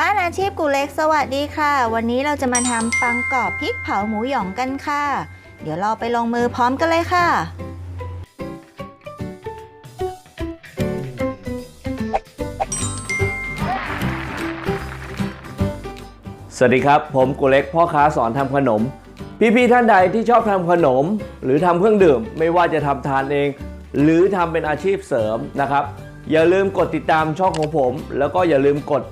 บ้านอาชีพกูเล็กสวัสดีค่ะ วันนี้เราจะมาทำปังกรอบพริกเผาหมูหยองกันค่ะ เดี๋ยวเราไปลงมือพร้อมกันเลยค่ะ สวัสดีครับ ผมกุเล็กพ่อค้าสอนทำขนม พี่ๆท่านใดที่ชอบทำขนม หรือทำเครื่องดื่ม ไม่ว่าจะทำทานเอง หรือทำเป็นอาชีพเสริมนะครับ อย่าลืมกดติดตามช่องของผม แล้วก็อย่าลืมกด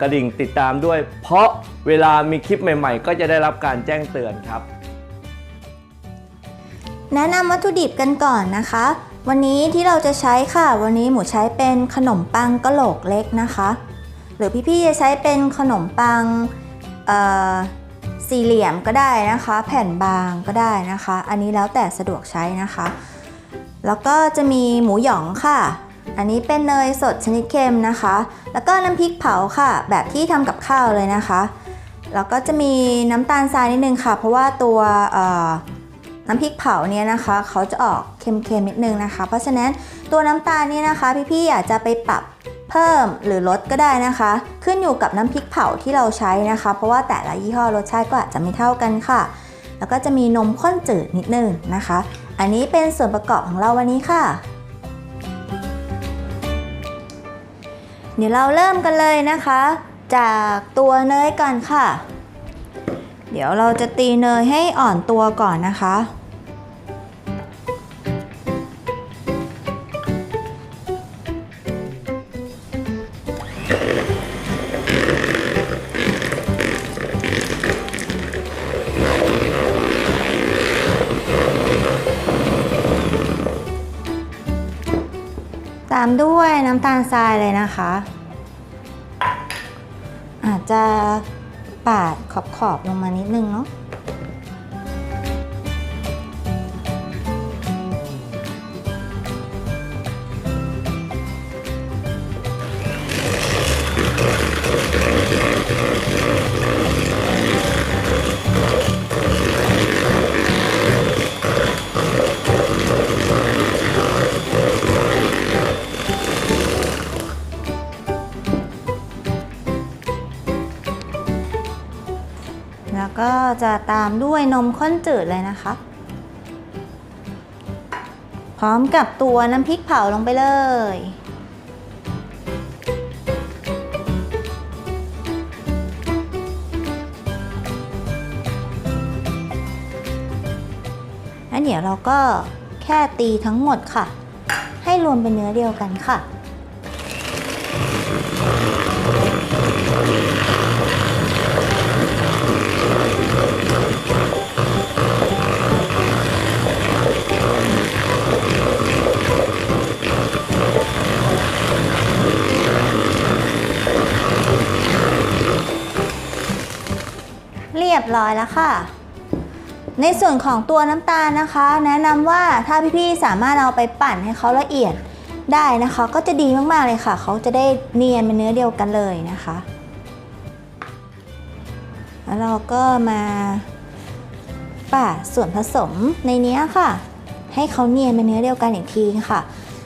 กระดิ่งติดตามด้วย เพราะเวลามีคลิปใหม่ๆ ก็จะได้รับการแจ้งเตือนครับ แนะนำวัตถุดิบกันก่อนนะคะ วันนี้ที่เราจะใช้ค่ะ วันนี้หมูใช้เป็นขนมปังกะโหลกเล็กนะคะ หรือพี่ๆจะใช้เป็นขนมปังสี่เหลี่ยมก็ได้นะคะ แผ่นบางก็ได้นะคะ อันนี้แล้วแต่สะดวกใช้นะคะ แล้วก็จะมีหมูหยองค่ะ อันนี้เป็นเนยสดชนิดเค็มนะคะ แล้วก็น้ำพริกเผาค่ะ แบบที่ทำกับข้าวเลยนะคะ แล้วก็จะมีน้ำตาลทรายนิดนึงค่ะ เพราะว่าตัวน้ำพริกเผาเนี่ยนะคะ เขาจะออกเค็มๆนิดนึงนะคะ เพราะฉะนั้นตัวน้ำตาลเนี่ยนะคะ พี่ๆอยากจะไปปรับเพิ่มหรือลดก็ได้นะคะ ขึ้นอยู่กับน้ำพริกเผาที่เราใช้นะคะ เพราะว่าแต่ละยี่ห้อรสชาติก็อาจจะไม่เท่ากันค่ะ แล้วก็จะมีนมข้นจืดนิดนึงนะคะ อันนี้เป็นส่วนประกอบของเราวันนี้ค่ะ เดี๋ยวเราเริ่มกันเลยนะคะ จากตัวเนยก่อนค่ะ เดี๋ยวเราจะตีเนยให้อ่อนตัวก่อนนะคะามด้วยน้ำตาลทรายเลยนะคะ อาจจะปาดขอบๆลงมานิดนึงเนาะ ก็จะตามด้วยนมข้นจืดเลยนะคะ พร้อมกับตัวน้ำพริกเผาลงไปเลย แล้วเดี๋ยวเราก็แค่ตีทั้งหมดค่ะ ให้รวมเป็นเนื้อเดียวกันค่ะ ร้อยแล้วค่ะ ในส่วนของตัวน้ำตาลนะคะ แนะนำว่าถ้าพี่ๆสามารถเอาไปปั่นให้เขาละเอียดได้นะคะ ก็จะดีมากๆเลยค่ะ เขาจะได้เนียนเป็นเนื้อเดียวกันเลยนะคะ แล้วเราก็มาปาส่วนผสมในนี้ค่ะ ให้เขาเนียนเป็นเนื้อเดียวกันอีกทีค่ะ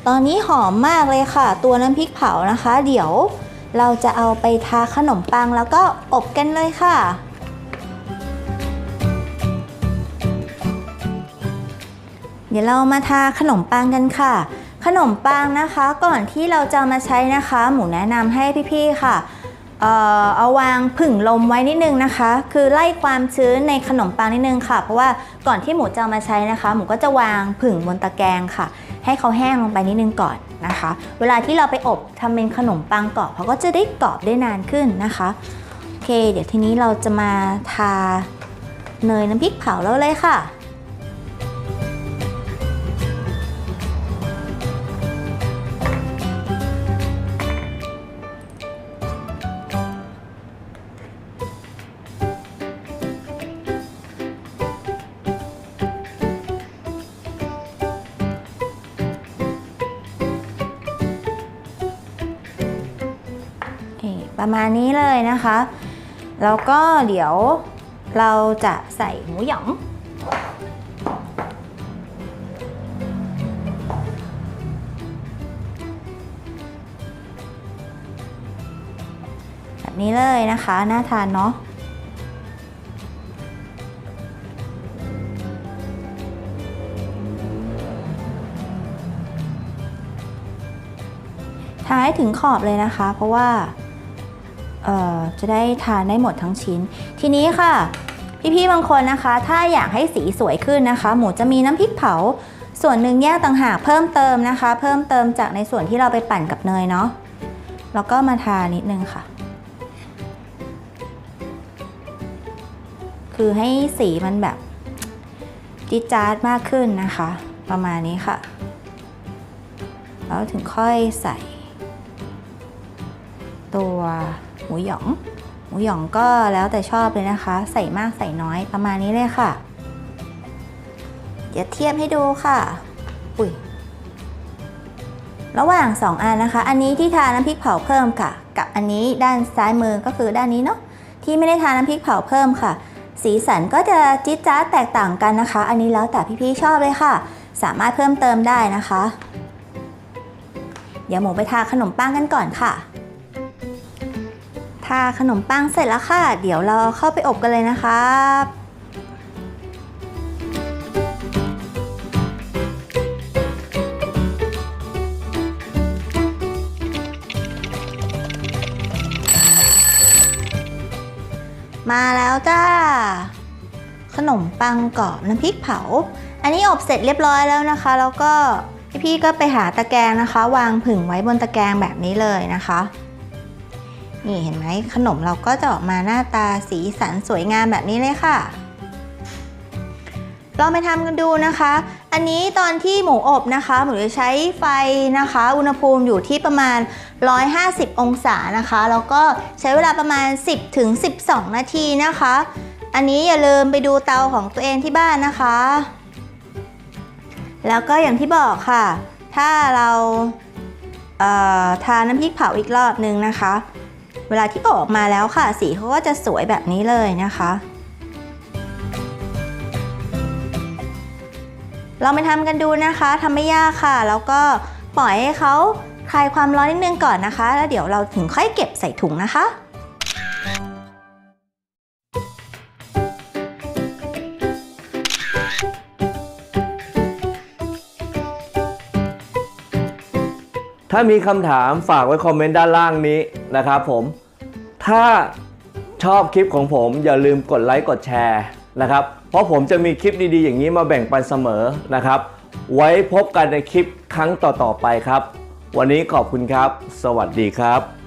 ตอนนี้หอมมากเลยค่ะ ตัวน้ำพริกเผานะคะ เดี๋ยวเราจะเอาไปทาขนมปังแล้วก็อบกันเลยค่ะ เดี๋ยวเรามาทาขนมปังกันค่ะ ขนมปังนะคะก่อนที่เราจะมาใช้นะคะ หมูแนะนำให้พี่ๆค่ะเอ่อเอาวางผึ่งลมไว้นิดนึงนะคะ คือไล่ความชื้นในขนมปังนิดนึงค่ะ เพราะว่าก่อนที่หมูจะมาใช้นะคะ หมูก็จะวางผึ่งบนตะแกรงค่ะ ให้เขาแห้งลงไปนิดนึงก่อนนะคะ เวลาที่เราไปอบทำเป็นขนมปังกรอบเขาก็จะได้กรอบได้นานขึ้นนะคะโอเค เดี๋ยวทีนี้เราจะมาทาเนยน้ำพริกเผาแล้วเลยค่ะ ประมาณนี้เลยนะคะ แล้วก็เดี๋ยวเราจะใส่หมูหยองแบบนี้เลยนะคะน่าทานเนาะทาให้ถึงขอบเลยนะคะ เพราะว่า จะได้ทานได้หมดทั้งชิ้น ทีนี้ค่ะ พี่ๆบางคนนะคะ ถ้าอยากให้สีสวยขึ้นนะคะ หมูจะมีน้ำพริกเผา ส่วนหนึ่งแยกต่างหากเพิ่มเติมนะคะ เพิ่มเติมจากในส่วนที่เราไปปั่นกับเนยเนาะแล้วก็มาทานิดนึงค่ะ คือให้สีมันแบบจิจาร์ดมากขึ้นนะคะ ประมาณนี้ค่ะ แล้วถึงค่อยใส่ ตัว หมูหยอง หมูหยองก็แล้วแต่ชอบเลยนะคะ ใส่มากใส่น้อยประมาณนี้เลยค่ะ เดี๋ยวเทียบให้ดูค่ะ อุ้ยระหว่าง 2 อันนะคะ อันนี้ที่ทาน้ำพริกเผาเพิ่มค่ะ กับอันนี้ด้านซ้ายมือก็คือด้านนี้เนาะที่ไม่ได้ทาน้ำพริกเผาเพิ่มค่ะ สีสันก็จะจิ๊ดจ๊าแตกต่างกันนะคะ อันนี้แล้วแต่พี่ๆชอบเลยค่ะ สามารถเพิ่มเติมได้นะคะ เดี๋ยวหมูไปทาขนมปังกันก่อนค่ะ ทาขนมปังเสร็จแล้วค่ะ เดี๋ยวเราเข้าไปอบกันเลยนะครับมาแล้วจ้า ขนมปังกรอบน้ำพริกเผา อันนี้อบเสร็จเรียบร้อยแล้วนะคะ แล้วก็พี่ก็ไปหาตะแกรงนะคะ วางผึ่งไว้บนตะแกรงแบบนี้เลยนะคะ นี่เห็นไหมขนมเราก็จะออกมาหน้าตาสีสันสวยงามแบบนี้เลยค่ะลองไปทำกันดูนะคะ อันนี้ตอนที่หมูอบนะคะหมูจะใช้ไฟนะคะ อุณหภูมิอยู่ที่ประมาณ 150 องศานะคะ แล้วก็ใช้เวลาประมาณ 10ถึง12 นาทีนะคะ อันนี้อย่าลืมไปดูเตาของตัวเองที่บ้านนะคะ แล้วก็อย่างที่บอกค่ะ ถ้าเราเทาน้ำพริกเผาอีกรอบนึงนะคะ เวลาที่ออกมาแล้วค่ะ สีเขาก็จะสวยแบบนี้เลยนะคะ เราไปทำกันดูนะคะทำไม่ยากค่ะ แล้วก็ปล่อยให้เขาคลายความร้อนนิดนึงก่อนนะคะ แล้วเดี๋ยวเราถึงค่อยเก็บใส่ถุงนะคะ ถ้ามีคำถามฝากไว้คอมเมนต์ด้านล่างนี้นะครับผม ถ้าชอบคลิปของผมอย่าลืมกดไลค์กดแชร์นะครับ เพราะผมจะมีคลิปดีๆ อย่างนี้มาแบ่งปันเสมอนะครับ ไว้พบกันในคลิปครั้งต่อๆไปครับ วันนี้ขอบคุณครับ สวัสดีครับ